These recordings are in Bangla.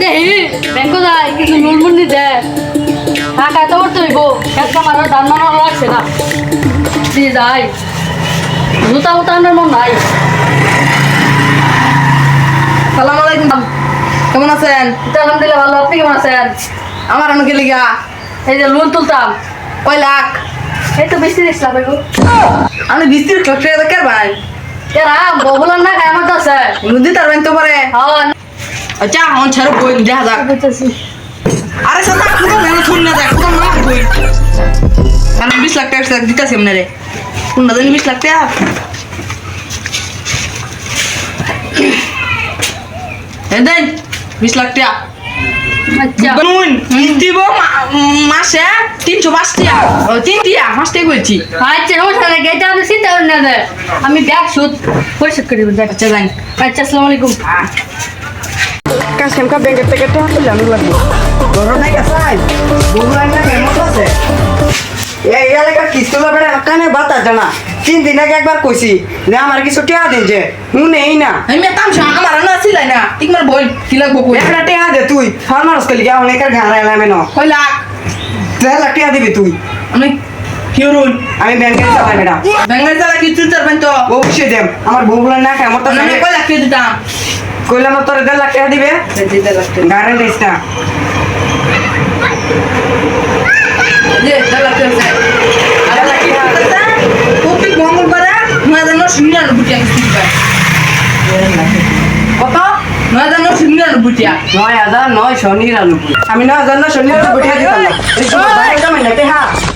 দে ব্যাংক যাই কিছু নুন দে। টাকা তো করতে হইব। মানা লাগছে না। দিয়ে যাই। জুতা উতা আনার মন নাই। সালাম আলাইকুম কেমন আছেন? আলহামদুলিল্লাহ ভালো। আপনি কেমন আছেন? আমার অনুকে লিগা। এই যে লোন তুলতাম। কয় লাখ? এই তো বেশি আমি বিস্তির খরচা তো কের ভাই? কেরা? বগুলার না খায় আমার তো আছে নদী তার বাইন তো পারে। হ্যাঁ আচ্ছা হন ছাড়ো বই দেখা যাক। আরে সাদা পুরো মেন শুন না যায় পুরো না বই। আমি 20 লাখ টাকা দিতাছি আপনারে কোন না জানি 20 লাখ টাকা? দেন 20 লাখ টাকা। আচ্ছা। নুন দিব মাসে তিনশো পাঁচ টিয়া তিন টিয়া পাঁচ টিয়া করছি আচ্ছা সমস্যা নেই গেটা আপনি চিন্তা করেন না আমি ব্যাগ সুদ পরিশোধ করে দেবো আচ্ছা জানি আচ্ছা আসসালামু আলাইকুম। কাশেম কা ব্যাংকের থেকে টাকা তুলে আমি লাগবো। না এই এলাকার কিস্তি ব্যাপারে কানে বাতা জানা তিন দিন আগে একবার কইছি যে আমার কিছু টিয়া দিন যে। হু নেই না। আমি তাম আমার না ছিলাই না। তিকমার বই কি লাগবো কই? একটা টিয়া দে তুই। ফার্মারস কলি গা অনেকের ঘাড়া এলামে ন। কই লাখ দেড় লাখ টিয়া দিবি তুই। আমি কিউরুন আমি ব্যাংকে চালাই ম্যাডাম। ব্যাংকে চালাই কি তুই চারবেন তো? অবশ্যই দেম। আমার বউগুলোর না কেমন তো কই লাখ দিতাম কইলাম তোর দেড় লাখ টাকা দিবে গাড়ি দিবে। কত নয় হাজার নশো নিরানব্বই নয় হাজার নয়শো নিরানব্বই আমি নয় হাজার নশো নিরানব্বই টাকা দিতাম না।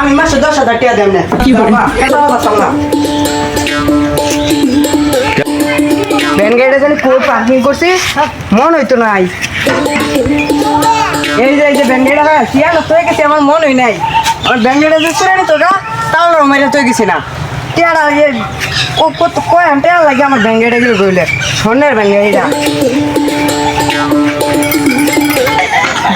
আমি মাসে দশ হাজার টাকা দেব না কি করবা ভ্যান গাড়িটা জানি পুরো পার্কিং করছি। মন হইতো নাই এই যে এই যে ভ্যান হয়ে গেছে, আমার মন হই নাই। আমার ভ্যান যে গা তাও গেছি না। টিয়াটা ইয়ে কত কয় আনতে লাগে আমার ভ্যান গাড়িটা গেলে কইলে স্বর্ণের ভ্যান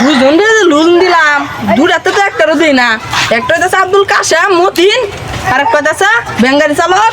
দুজন লোন দিলাম দুটাতে তো একটারও দিই না। একটা হইতেছে আব্দুল কাশেম, মতিন আর একটা হইতেছে বেঙ্গারি চালক।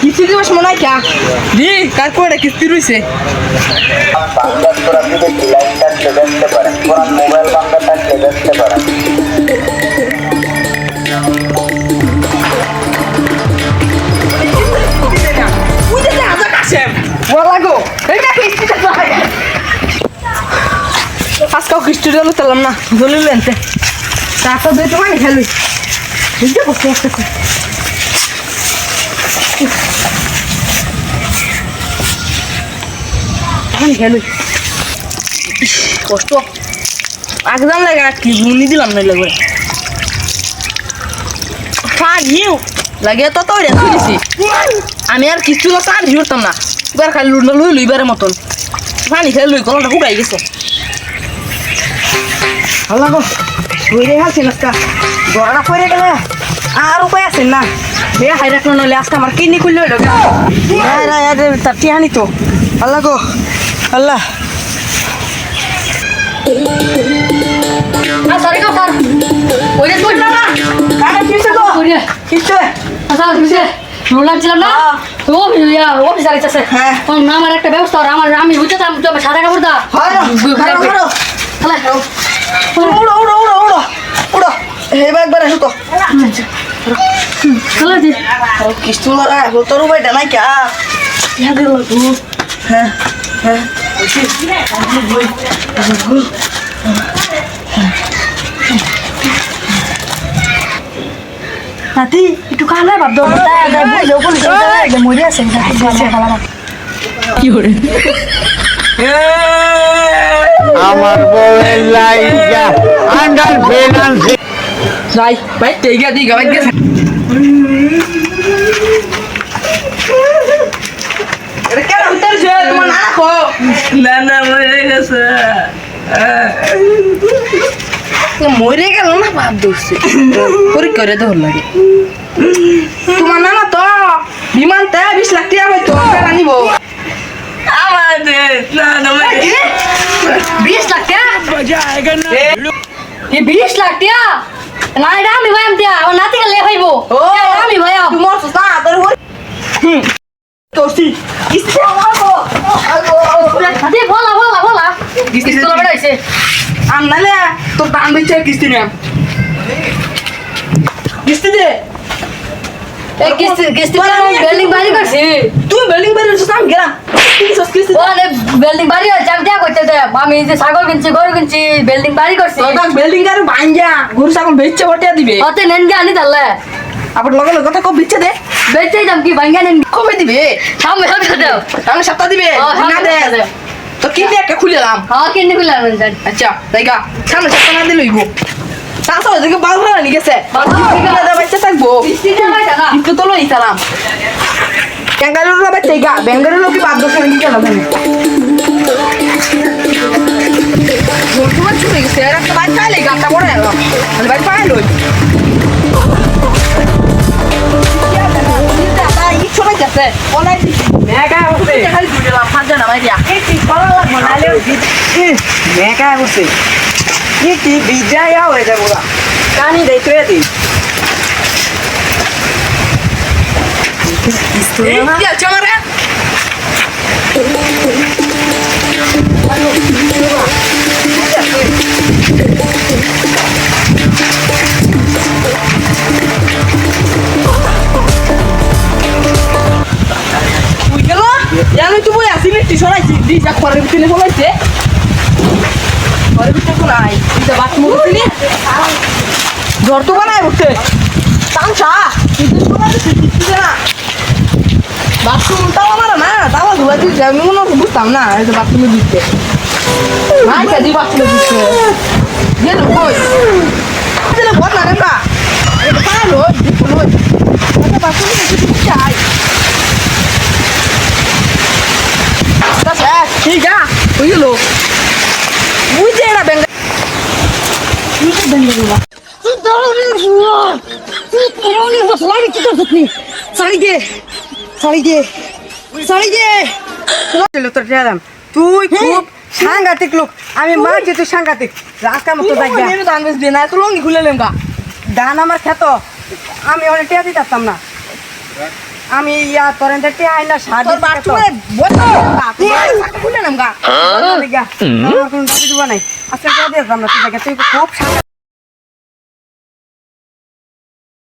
কিস্তি দিবস মনে হয় ক্যা দি কিস্তি থাকলে দেখতে পারেন কোরআন মোবাইল বাংলা থাকলে দেখতে পারেন আজকাল কিস্তি দিলে তেলাম না জলিল এনতে তারপর দুই তোমার খেলবি বুঝতে বসে একটা করে এখন খেলবি কষ্ট। জান লাগে আর কি মুনি দিলাম না লাগবে ফান নিউ লাগে তো তো রেখে দিছি। আমি আর কিছু তো সার ঝুরতাম না। এবার খালি লুট লুই লুইবারের মতন। পানি খেলে লুই গলাটা শুকাই গেছে। আল্লাহ গো। শুয়ে গেছে নাস্তা গড়া পড়ে আর উপায় আছে না। হে হাই রাখল নলে আজকে আমার কিডনি খুললে হইল তার টিহানি তো আল্লাহ গো আল্লাহ। হ্যাঁ। আমার একটা ব্যবস্থা আমার আমি বুঝতে সাদা কাপড় দা হারো হারো হারো উড়ো একবার এসো তো তাহলে দি কিস্তু লাগা তোর উপায়টা নাই কে? ইয়া দিল হ্যাঁ হ্যাঁ। নাতি একটু কালে ভাব দাও যে মরে আছে কি করে আমার বউয়ের লাইগা আন্ডার ফিনান্স যাই ভাই তেগা দিগা ভাই গেছে এটা কেন উঠতেছে তোমার না রাখো না না মরে গেছে মরে গেল না ভাব ধরছে পরীক্ষা করে ধর লাগে তোমার নানা তো বিমান তে বিশ লাখ টাকা হয়তো আনিব বিশ লাখ টাকা এই বিশ লাখ টাকা না এটা আমি ভাই দিয়া আমার নাতি লে হইব ও আমি ভাই তোমার তো না তোর তোরছি। হাতে বলা বলা বলা। কিস্তি তোলা বেড়াইছে। আর নালে তোর দান বেচে কিস্তি দে এই কিস্তি কিস্তি বিল্ডিং বাড়ি করছি। তুই বিল্ডিং বাড়ি হচ্ছিস আমি গেলাম। তুই সস বিল্ডিং বাড়ি আমি দেয়া করতে আমি যে ছাগল কিনছি গরু কিনছি বিল্ডিং বাড়ি করছি। বিল্ডিং গাড়ি ভাঙ্গা। গরু ছাগল বেচছে বটিয়া দিবে। অতে নেন গে আনি তাহলে। আবার লগে লগে কথা কব বিচ্ছে দে। বেচে দাম কি ভাঙ্গা নেন কবে দিবে? সামনে সামনে দাও তাহলে সপ্তাহ দিবে? না দে। সপ্তাহ। তো কি দিয়ে একটা খুলেলাম হ্যাঁ কিনে জানি আচ্ছা জায়গা সামনে সপ্তাহ না দিলে হইব। ওদিকে ভাড়া গেছে থাকব কিস্তি দেওয়া হয় না সালাম বেঙ্গালুরু বাচ্চা গা বেঙ্গালুরু কি বাদ দোকানে কি কেন জানি বর্তমান ছুটে গেছে। আর একটা বাইক পাইলে গানটা পড়ে এলো বাইক পাইলই ছোট অনলাইন মেকা করছে খালি দুই দিলাম পাঁচ জন আমার দিয়া মেকা করছে কি কি বিজয় হয়ে যাব কানি দেই তুই দি কি আছে আমার তুই গেল জানি তুই বই আসিনি তুই সরাইছি যা ঘরের ভিতরে বলাইছে ঘরের ভিতরে কোনাই তুই যা বাথরুম জ্বর তো বানায় উঠছে তামসা তুই তো সরাইছিস কিছু না বাথরুম তাও আমার না তাও ধোয়া দিচ্ছে আমি মনে বুঝতাম না এই যে বাথরুমে দিচ্ছে। আচ্ছা দি বাথরুমে দিচ্ছে। গেল কই? দিলে বল না রে কা এটা পালো দিপুল হই আচ্ছা বাথরুমে দিচ্ছে চাই? ঠিক আছে এটা দে শাড়ি দে চলো তোর দিলাম তুই খুব সাংঘাতিক লোক। আমি মারছি তুই সাংঘাতিক। রাস্তার মতো আমি দান বেশ দে না তো লঙ্গি খুলে লেমকা দান আমার খেত। আমি অনেক টিয়া দিতে পারতাম না। আমি ইয়া তোর এতে টিয়া আইন না সার তোর বাথরুমে বসে। তুই খুলে লেমকা আমার কোনো দাবি দিব নাই। আজকে টিয়া দিয়ে দিতাম না তুই দেখে। তুই খুব সাংঘাতিক